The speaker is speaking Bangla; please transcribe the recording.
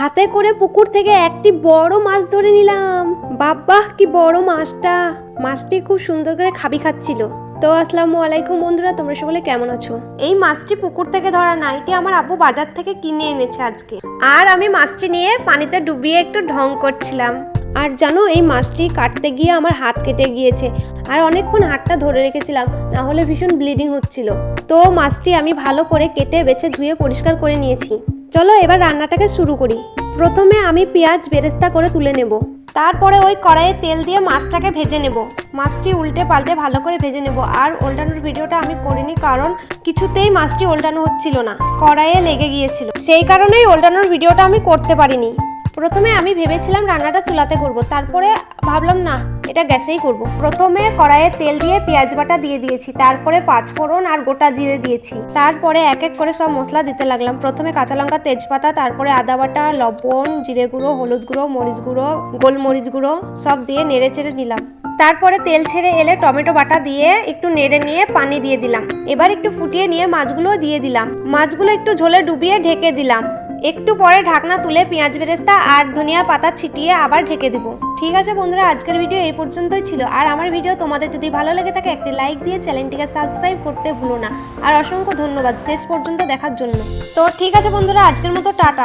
হাতে করে পুকুর থেকে একটি বড় মাছ ধরে নিলাম। বাবা কি বড় মাছটা। মাছটি খুব সুন্দর করে খাবি খাচ্ছিল। তো আসসালামু আলাইকুম বন্ধুরা তোমরা সকলে কেমন আছো? এই মাছটি পুকুর থেকে ধরা না এটি আমার আব্বু বাজার থেকে কিনে এনেছে আজকে। আর আমি মাছটি নিয়ে পানিতে ডুবিয়ে একটু ঢং করছিলাম। আর জানো এই মাছটি কাটতে গিয়ে আমার হাত কেটে গিয়েছে। আর অনেকক্ষণ হাতটা ধরে রেখেছিলাম না হলে ভীষণ ব্লিডিং হচ্ছিল। তো মাছটি আমি ভালো করে কেটে বেছে ধুয়ে পরিষ্কার করে নিয়েছি। চলো এবার রান্নাটাকে শুরু করি। প্রথমে আমি পেঁয়াজ বেরেস্তা করে তুলে নেব। তারপরে ওই কড়াইয়ে তেল দিয়ে মাছটাকে ভেজে নেব। মাছটি উল্টে পাল্টে ভালো করে ভেজে নেব। আর ওল্টানোর ভিডিওটা আমি করিনি কারণ কিছুতেই মাছটি ওল্টানো হচ্ছিল না। কড়াইয়ে লেগে গিয়েছিল। সেই কারণেই ওল্টানোর ভিডিওটা আমি করতে পারিনি। প্রথমে আমি ভেবেছিলাম রান্নাটা চুলাতে করব। তারপরে ভাবলাম, না এটা গ্যাসেই করব। প্রথমে কড়াইয়ে তেল দিয়ে পেঁয়াজ বাটা দিয়ে দিয়েছি, তারপরে পাঁচফোড়ন আর গোটা জিরে দিয়েছি। তারপরে এক এক করে সব মশলা দিতে লাগলাম। প্রথমে কাঁচা লঙ্কা, তেজপাতা, তারপরে আদা বাটা, লবণ, জিরে গুঁড়ো, হলুদ গুঁড়ো, মরিচ গুঁড়ো, গোলমরিচ গুঁড়ো, সব দিয়ে নেড়ে চেড়ে নিলাম। তারপরে তেল ছেড়ে এলে টমেটো বাটা দিয়ে একটু নেড়ে নিয়ে পানি দিয়ে দিলাম। এবার একটু ফুটিয়ে নিয়ে মাছগুলো দিয়ে দিলাম। মাছগুলো একটু ঝোলে ডুবিয়ে ঢেকে দিলাম। একটু পরে ঢাকনা তুলে পেঁয়াজ বেরেস্তা আর ধনিয়া পাতা ছিটিয়ে আবার ঢেকে দেবো। ঠিক আছে বন্ধুরা, আজকের ভিডিও এই পর্যন্তই ছিল। আর আমার ভিডিও তোমাদের যদি ভালো লেগে থাকে, একটি লাইক দিয়ে চ্যানেলটিকে সাবস্ক্রাইব করতে ভুলো না। আর অসংখ্য ধন্যবাদ, শেষ পর্যন্ত দেখার জন্য। তো ঠিক আছে বন্ধুরা, আজকের মতো টাটা।